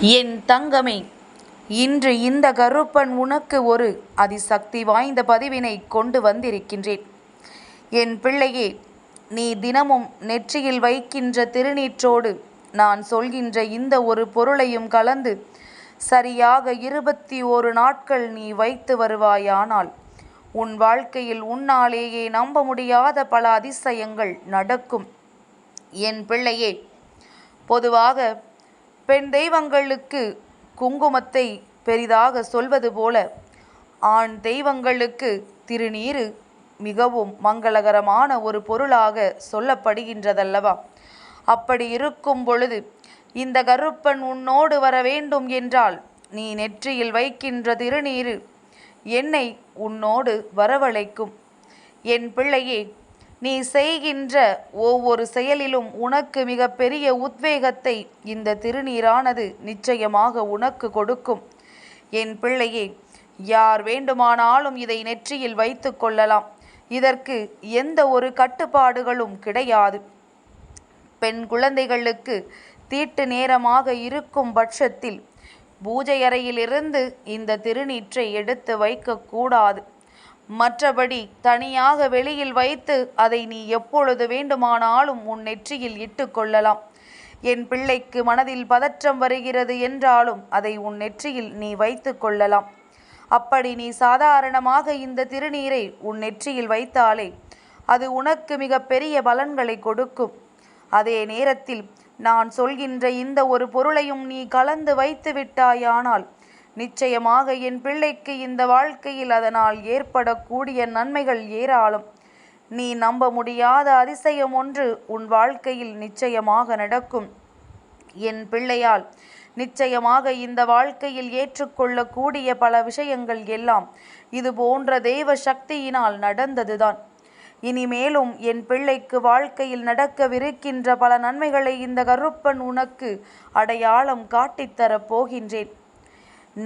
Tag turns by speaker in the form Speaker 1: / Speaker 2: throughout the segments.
Speaker 1: என் தங்கமே இன்று இந்த கருப்பன் உனக்கு ஒரு அதிசக்தி வாய்ந்த பதிவினை கொண்டு வந்திருக்கின்றேன். என் பிள்ளையே நீ தினமும் நெற்றியில் வைக்கின்ற திருநீற்றோடு நான் சொல்கின்ற இந்த ஒரு பொருளையும் கலந்து சரியாக இருபத்தி ஒரு நாட்கள் நீ வைத்து வருவாயானால் உன் வாழ்க்கையில் உன்னாலேயே நம்ப முடியாத பல அதிசயங்கள் நடக்கும். என் பிள்ளையே பொதுவாக பெண் தெய்வங்களுக்கு குங்குமத்தை பெரிதாக சொல்வது போல ஆண் தெய்வங்களுக்கு திருநீரு மிகவும் மங்களகரமான ஒரு பொருளாக சொல்லப்படுகின்றதல்லவா? அப்படி இருக்கும் பொழுது இந்த கருப்பன் உன்னோடு வர வேண்டும் என்றால் நீ நெற்றியில் வைக்கின்ற திருநீரு என்னை உன்னோடு வரவழைக்கும். என் பிள்ளையே நீ செய்கின்ற ஒவ்வொரு செயலிலும் உனக்கு மிக பெரிய உத்வேகத்தை இந்த திருநீரானது நிச்சயமாக உனக்கு கொடுக்கும். என் பிள்ளையே யார் வேண்டுமானாலும் இதை நெற்றியில் வைத்து கொள்ளலாம். இதற்கு எந்த ஒரு கட்டுப்பாடுகளும் கிடையாது. பெண் குழந்தைகளுக்கு தீட்டு நேரமாக இருக்கும் பட்சத்தில் பூஜை அறையிலிருந்து இந்த திருநீற்றை எடுத்து வைக்கக்கூடாது. மற்றபடி தனியாக வெளியில் வைத்து அதை நீ எப்பொழுது வேண்டுமானாலும் உன் நெற்றியில் இட்டு கொள்ளலாம். என் பிள்ளைக்கு மனதில் பதற்றம் வருகிறது என்றாலும் அதை உன் நெற்றியில் நீ வைத்து கொள்ளலாம். அப்படி நீ சாதாரணமாக இந்த திருநீரை உன் நெற்றியில் வைத்தாலே அது உனக்கு மிக பெரிய பலன்களை கொடுக்கும். அதே நேரத்தில் நான் சொல்கின்ற இந்த ஒரு பொருளையும் நீ கலந்து வைத்து விட்டாயானால் நிச்சயமாக என் பிள்ளைக்கு இந்த வாழ்க்கையில் அதனால் ஏற்படக்கூடிய நன்மைகள் ஏராளம். நீ நம்ப முடியாத அதிசயம் ஒன்று உன் வாழ்க்கையில் நிச்சயமாக நடக்கும். என் பிள்ளையால் நிச்சயமாக இந்த வாழ்க்கையில் ஏற்றுக்கொள்ளக்கூடிய பல விஷயங்கள் எல்லாம் இது போன்ற தெய்வ சக்தியினால் நடந்ததுதான். இனிமேலும் என் பிள்ளைக்கு வாழ்க்கையில் நடக்கவிருக்கின்ற பல நன்மைகளை இந்த கருப்பன் உனக்கு அடையாளம் காட்டித்தரப் போகின்றேன்.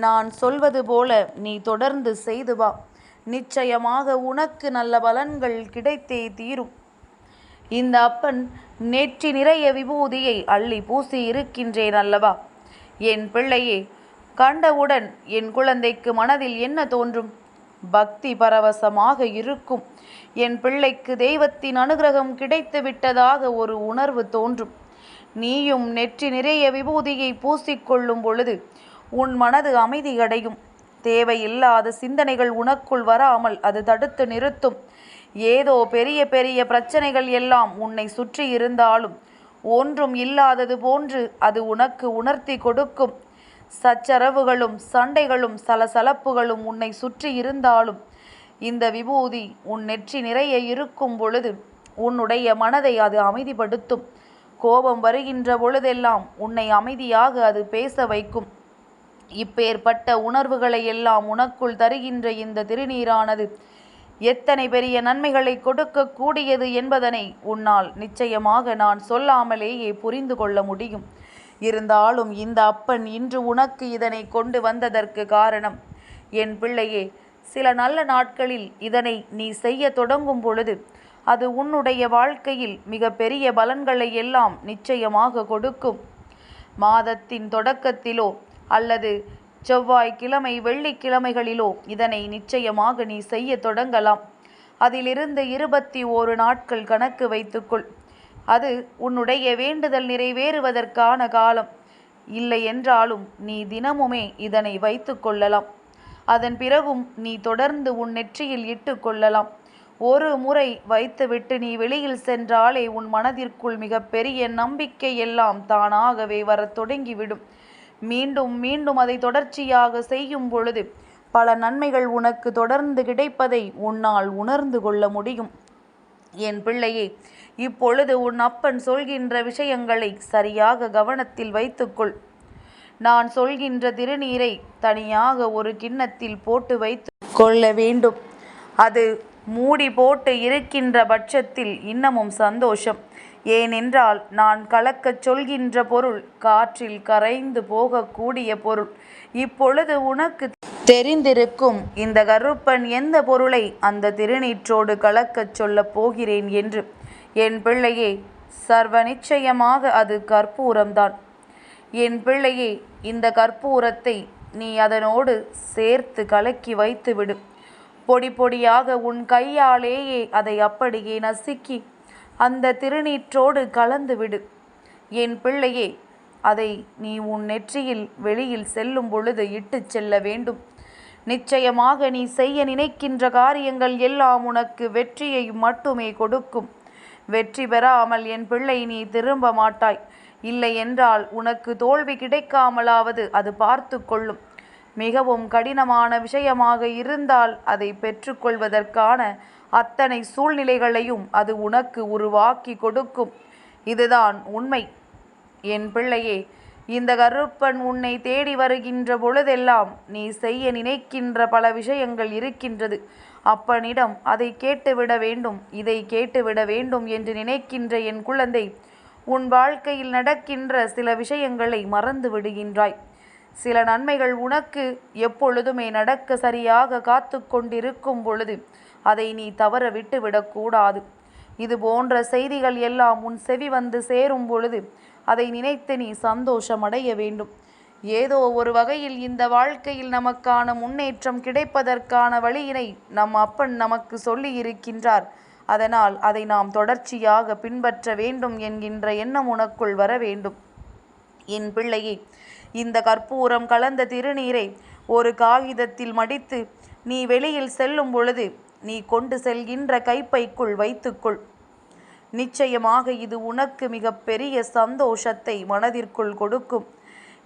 Speaker 1: நான் சொல்வது போல நீ தொடர்ந்து செய்து வா. நிச்சயமாக உனக்கு நல்ல பலன்கள் கிடைத்தே தீரும். இந்த அப்பன் நெற்றி நிறைய விபூதியை அள்ளி பூசி இருக்கின்றேன் அல்லவா? என் பிள்ளையே கண்டவுடன் என் குழந்தைக்கு மனதில் என்ன தோன்றும்? பக்தி பரவசமாக இருக்கும். என் பிள்ளைக்கு தெய்வத்தின் அனுகிரகம் கிடைத்து விட்டதாக ஒரு உணர்வு தோன்றும். நீயும் நெற்றி நிறைய விபூதியை பூசிக்கொள்ளும் பொழுது உன் மனது அமைதி அடையும் தேவையில்லாத சிந்தனைகள் உனக்குள் வராமல் அது தடுத்து நிறுத்தும். ஏதோ பெரிய பெரிய பிரச்சனைகள் எல்லாம் உன்னை சுற்றி இருந்தாலும் ஒன்றும் இல்லாதது போன்று அது உனக்கு உணர்த்தி கொடுக்கும். சச்சரவுகளும் சண்டைகளும் சலசலப்புகளும் உன்னை சுற்றி இருந்தாலும் இந்த விபூதி உன் நெற்றி நிறைய இருக்கும் பொழுது உன்னுடைய மனதை அது அமைதிப்படுத்தும். கோபம் வருகின்ற பொழுதெல்லாம் உன்னை அமைதியாக அது பேச வைக்கும். இப்பேற்பட்ட உணர்வுகளை எல்லாம் உனக்குள் தருகின்ற இந்த திருநீரானது. எத்தனை பெரிய நன்மைகளை கொடுக்கக்கூடியது என்பதனை உன்னால் நிச்சயமாக நான் சொல்லாமலேயே புரிந்து கொள்ள முடியும். இருந்தாலும் இந்த அப்பன் இன்று உனக்கு இதனை கொண்டு வந்ததற்கு காரணம் என் பிள்ளையே சில நல்ல நாட்களில் இதனை நீ செய்ய தொடங்கும் பொழுது அது உன்னுடைய வாழ்க்கையில் மிக பெரிய பலன்களை எல்லாம் நிச்சயமாக கொடுக்கும். மாதத்தின் தொடக்கத்திலோ அல்லது செவ்வாய் கிழமை வெள்ளிக்கிழமைகளிலோ இதனை நிச்சயமாக நீ செய்ய தொடங்கலாம். அதிலிருந்து இருபத்தி ஓரு நாட்கள் கணக்கு வைத்துக்கொள். அது உன்னுடைய வேண்டுதல் நிறைவேறுவதற்கான காலம். இல்லை என்றாலும் நீ தினமுமே இதனை வைத்து கொள்ளலாம். அதன் பிறகும் நீ தொடர்ந்து உன் நெற்றியில் இட்டு கொள்ளலாம். ஒரு முறை வைத்துவிட்டு நீ வெளியில் சென்றாலே உன் மனதிற்குள் மிகப்பெரிய நம்பிக்கை எல்லாம் தானாகவே வரத் தொடங்கிவிடும். மீண்டும் மீண்டும் அதை தொடர்ச்சியாக செய்யும் பொழுது பல நன்மைகள் உனக்கு தொடர்ந்து கிடைப்பதை உன்னால் உணர்ந்து கொள்ள முடியும். என் பிள்ளையே இப்பொழுது உன் அப்பன் சொல்கின்ற விஷயங்களை சரியாக கவனத்தில் வைத்துக்கொள். நான் சொல்கின்ற திருநீரை தனியாக ஒரு கிண்ணத்தில் போட்டு வைத்து கொள்ள வேண்டும். அது மூடி போட்டு இருக்கின்ற பட்சத்தில் இன்னமும் சந்தோஷம். ஏனென்றால் நான் கலக்கச் சொல்கின்ற பொருள் காற்றில் கரைந்து போகக்கூடிய பொருள். இப்பொழுது உனக்கு தெரிந்திருக்கும் இந்த கருப்பன் எந்த பொருளை அந்த திருநீற்றோடு கலக்கச் சொல்லப் போகிறேன் என்று. என் பிள்ளையே சர்வ நிச்சயமாக அது கற்பூரம்தான். என் பிள்ளையே இந்த கற்பூரத்தை நீ அதனோடு சேர்த்து கலக்கி வைத்துவிடு. பொடி பொடியாக உன் கையாலேயே அதை அப்படியே நசுக்கி அந்த திருநீற்றோடு கலந்து விடு. என் பிள்ளையே அதை நீ உன் நெற்றியில் வெளியில் செல்லும் பொழுது இட்டுச் செல்ல வேண்டும். நிச்சயமாக நீ செய்ய நினைக்கின்ற காரியங்கள் எல்லாம் உனக்கு வெற்றியை மட்டுமே கொடுக்கும். வெற்றி பெறாமல் என் பிள்ளை நீ திரும்ப மாட்டாய். இல்லை என்றால் உனக்கு தோல்வி கிடைக்காமலாவது அது பார்த்து கொள்ளும். மிகவும் கடினமான விஷயமாக இருந்தால் அதை பெற்றுக்கொள்வதற்கான அத்தனை சூழ்நிலைகளையும் அது உனக்கு உருவாக்கி கொடுக்கும். இதுதான் உண்மை. என் பிள்ளையே இந்த கருப்பன் உன்னை தேடி வருகின்ற பொழுதெல்லாம் நீ செய்ய நினைக்கின்ற பல விஷயங்கள் இருக்கின்றது. அப்பனிடம் அதை கேட்டுவிட வேண்டும் இதை கேட்டுவிட வேண்டும் என்று நினைக்கின்ற என் குழந்தை உன் வாழ்க்கையில் நடக்கின்ற சில விஷயங்களை மறந்து விடுகின்றாய். சில நன்மைகள் உனக்கு எப்பொழுதுமே நடக்க சரியாக காத்து கொண்டிருக்கும் பொழுது அதை நீ தவற விட்டு விடக்கூடாது இது போன்ற செய்திகள் எல்லாம் உன் செவி வந்து சேரும் பொழுது அதை நினைத்து நீ சந்தோஷமடைய வேண்டும். ஏதோ ஒரு வகையில் இந்த வாழ்க்கையில் நமக்கான முன்னேற்றம் கிடைப்பதற்கான வழியினை நம் அப்பன் நமக்கு சொல்லி இருக்கின்றார். அதனால் அதை நாம் தொடர்ச்சியாக பின்பற்ற வேண்டும் என்கின்ற எண்ணம் உனக்குள் வர வேண்டும். என் பிள்ளையே இந்த கற்பூரம் கலந்த திருநீரை ஒரு காகிதத்தில் மடித்து நீ வெளியில் செல்லும் பொழுது நீ கொண்டு செல்கின்ற கைப்பைக்குள் வைத்துக்கொள். நிச்சயமாக இது உனக்கு மிகப்பெரிய சந்தோஷத்தை மனதிற்குள் கொடுக்கும்.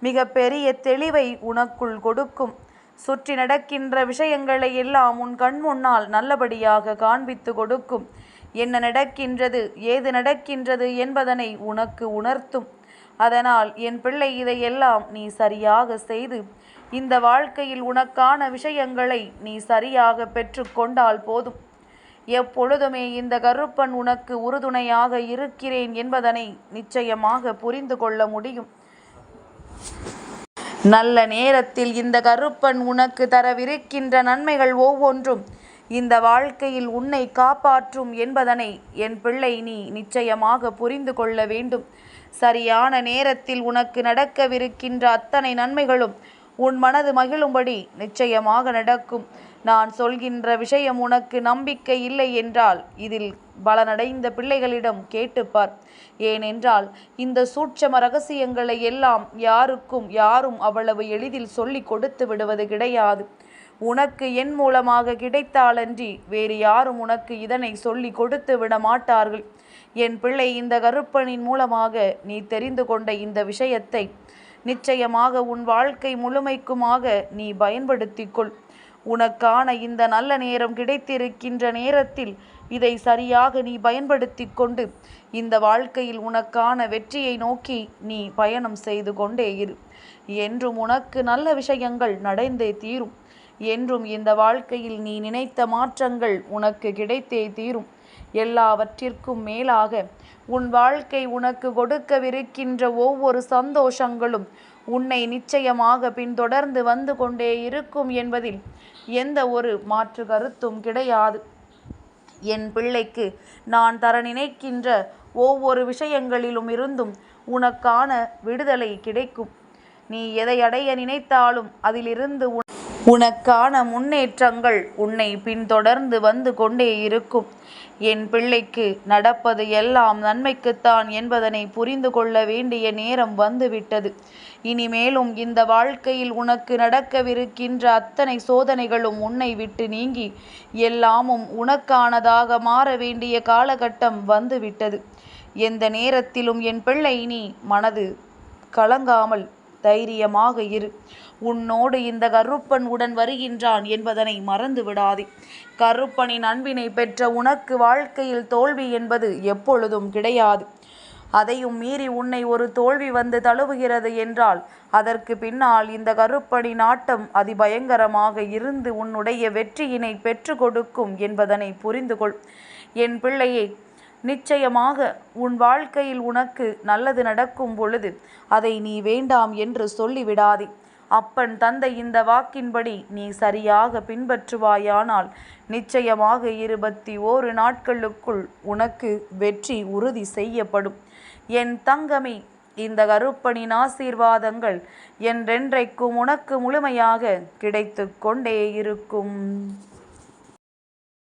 Speaker 1: மிகப்பெரிய தெளிவை உனக்குள் கொடுக்கும். சுற்றி நடக்கின்ற விஷயங்களை எல்லாம் உன் கண் முன்னால் நல்லபடியாக காண்பித்து கொடுக்கும். என்ன நடக்கின்றது ஏது நடக்கின்றது என்பதனை உனக்கு உணர்த்தும். அதனால் என் பிள்ளை இதையெல்லாம் நீ சரியாக செய்து இந்த வாழ்க்கையில் உனக்கான விஷயங்களை நீ சரியாக பெற்றுக்கொண்டால் போதும். எப்பொழுதுமே இந்த கருப்பன் உனக்கு உறுதுணையாக இருக்கிறேன் என்பதனை நிச்சயமாக புரிந்து கொள்ள முடியும். நல்ல நேரத்தில் இந்த கருப்பன் உனக்கு தரவிருக்கின்ற நன்மைகள் ஒவ்வொன்றும் இந்த வாழ்க்கையில் உன்னை காப்பாற்றும் என்பதனை என் பிள்ளை நீ நிச்சயமாக புரிந்து கொள்ள வேண்டும். சரியான நேரத்தில் உனக்கு நடக்கவிருக்கின்ற அத்தனை நன்மைகளும் உன் மனது மகிழும்படி நிச்சயமாக நடக்கும். நான் சொல்கின்ற விஷயம் உனக்கு நம்பிக்கை இல்லை என்றால் இதில் பலனடைந்த பிள்ளைகளிடம் கேட்டுப்பார் ஏனென்றால் இந்த சூட்சம ரகசியங்களை எல்லாம் யாருக்கும் யாரும் அவ்வளவு எளிதில் சொல்லி கொடுத்து விடுவது கிடையாது. உனக்கு என் மூலமாக கிடைத்தாலன்றி வேறு யாரும் உனக்கு இதனை சொல்லி கொடுத்து விட மாட்டார்கள் என் பிள்ளை இந்த கருப்பனின் மூலமாக நீ தெரிந்து கொண்ட இந்த விஷயத்தை நிச்சயமாக உன் வாழ்க்கை முழுமைக்குமாக நீ பயன்படுத்திக்கொள். உனக்கான இந்த நல்ல நேரம் கிடைத்திருக்கின்ற நேரத்தில் இதை சரியாக நீ பயன்படுத்தி கொண்டு இந்த வாழ்க்கையில் உனக்கான வெற்றியை நோக்கி நீ பயணம் செய்து கொண்டே இரு. என்றும் உனக்கு நல்ல விஷயங்கள் நடந்தே தீரும். என்றும் இந்த வாழ்க்கையில் நீ நினைத்த மாற்றங்கள் உனக்கு கிடைத்தே தீரும். எல்லாவற்றிற்கும் மேலாக உன் வாழ்க்கை உனக்கு கொடுக்கவிருக்கின்ற ஒவ்வொரு சந்தோஷங்களும் உன்னை நிச்சயமாக பின்தொடர்ந்து வந்து கொண்டே இருக்கும் என்பதில் எந்த ஒரு மாற்று கருத்தும் கிடையாது. என் பிள்ளைக்கு நான் தர நினைக்கின்ற ஒவ்வொரு விஷயங்களிலும் இருந்தும் உனக்கான விடுதலை கிடைக்கும். நீ எதை அடைய நினைத்தாலும் அதிலிருந்து உனக்கான முன்னேற்றங்கள் உன்னை பின்தொடர்ந்து வந்து கொண்டே இருக்கும். என் பிள்ளைக்கு நடப்பது எல்லாம் நன்மைக்குத்தான் என்பதனை புரிந்து கொள்ள வேண்டிய நேரம் வந்துவிட்டது. இனிமேலும் இந்த வாழ்க்கையில் உனக்கு நடக்கவிருக்கின்ற அத்தனை சோதனைகளும் உன்னை விட்டு நீங்கி எல்லாமும் உனக்கானதாக மாற வேண்டிய காலகட்டம் வந்துவிட்டது. எந்த நேரத்திலும் என் பிள்ளை நீ மனது கலங்காமல் தைரியமாக இரு. உன்னோடு இந்த கருப்பன் உடன் வருகின்றான் என்பதனை மறந்து விடாதே. கருப்பனின் அன்பினை பெற்ற உனக்கு வாழ்க்கையில் தோல்வி என்பது எப்பொழுதும் கிடையாது. அதையும் மீறி உன்னை ஒரு தோல்வி வந்து தழுவுகிறது என்றால் அதற்கு பின்னால் இந்த கருப்பணி நாட்டம் அதிபயங்கரமாக இருந்து உன்னுடைய வெற்றியினை பெற்று கொடுக்கும் என்பதனை புரிந்து கொள் என் பிள்ளையை நிச்சயமாக உன் வாழ்க்கையில் உனக்கு நல்லது நடக்கும் பொழுது அதை நீ வேண்டாம் என்று சொல்லிவிடாதே. அப்பன் தந்தை இந்த வாக்கின்படி நீ சரியாக பின்பற்றுவாயானால் நிச்சயமாக இருபத்தி ஓரு நாட்களுக்குள் உனக்கு வெற்றி உறுதி செய்யப்படும். என் தங்கமே இந்த கருப்பனின் ஆசீர்வாதங்கள் என்றென்றைக்கும் உனக்கு முழுமையாக கிடைத்து கொண்டே இருக்கும்.